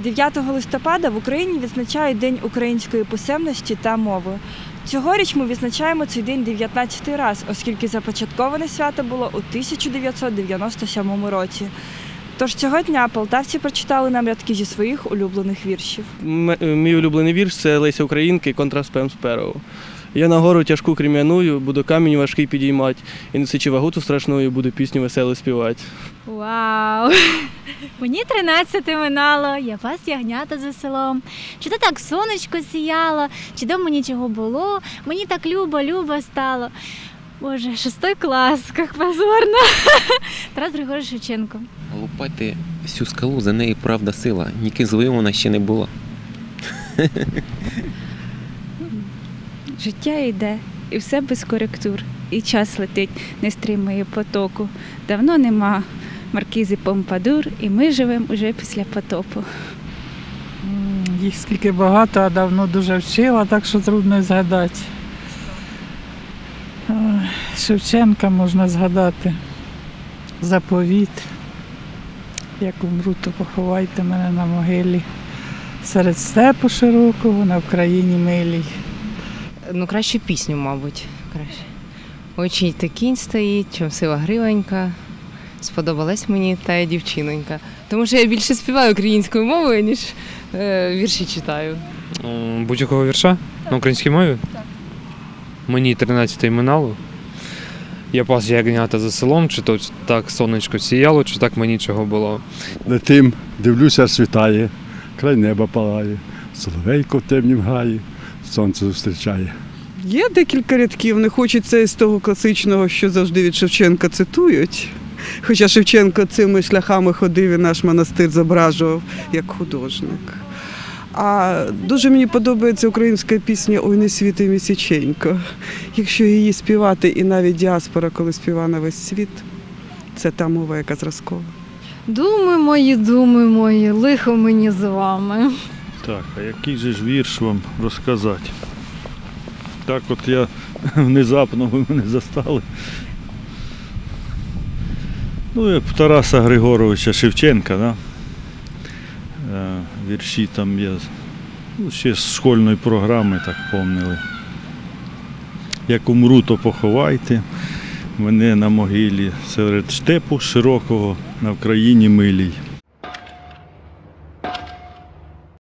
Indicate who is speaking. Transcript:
Speaker 1: 9 листопада в Україні відзначають День української писемності та мови. Цьогоріч ми відзначаємо цей день 19 раз, оскільки започатковане свято було у 1997 році. Тож цього дня полтавці прочитали нам рядки зі своїх улюблених віршів.
Speaker 2: Мій улюблений вірш це Леся Українки контраспем Сперово. Я на гору тяжку крем'яною, буду камінь важкий підіймать, і несучи вагуту страшною, буду пісню весело співати.
Speaker 3: Вау! Мені 13 минало, я пас ягнята за селом. Чи то так сонечко сіяло, чи дома нічого було, мені так любо, любо стало. Боже, шестой клас, як позорно. Тарас Григорович Шевченко.
Speaker 4: Лупати всю скалу, за неї правда сила. Ніки злою вона ще не була.
Speaker 5: Життя йде, і все без коректур. І час летить, не стримує потоку. Давно нема маркізи Помпадур, і ми живемо уже після потопу.
Speaker 6: Їх скільки багато, а давно дуже вчила, так що трудно згадати. Шевченка можна згадати. Заповіт. Як умру, то поховайте мене на могилі. Серед степу широкого на Вкраїні милій.
Speaker 7: Ну, краще пісню, мабуть. Краще. Очі та кінь стоїть, чим сила гривенька. Сподобалась мені та дівчинонька. Тому що я більше співаю українською мовою, ніж е, вірші читаю.
Speaker 8: Будь-якого вірша на українській мові? Так. Мені 13 минало. Я пас ягнята за селом, чи то так сонечко сіяло, чи так мені чого було.
Speaker 9: Летим, дивлюся, світає, край неба палає, соловейко в темнім гаї, сонце зустрічає.
Speaker 10: Є декілька рядків, не хочеться із того класичного, що завжди від Шевченка цитують. Хоча Шевченко цими шляхами ходив і наш монастир зображував як художник. А дуже мені подобається українська пісня Ой не світи місяченько. Якщо її співати, і навіть діаспора, коли співа на весь світ, це та мова, яка зразкова.
Speaker 3: Думи мої, думи мої, лихо мені з вами.
Speaker 11: Так, а який же ж вірш вам розказати? Так от я внезапно ви мене застали. Ну, в Тараса Григоровича Шевченка, да? Е, вірші там я ну, ще з школьної програми так помнили. Як умру, то поховайте мене на могилі серед штепу широкого на Вкраїні милій.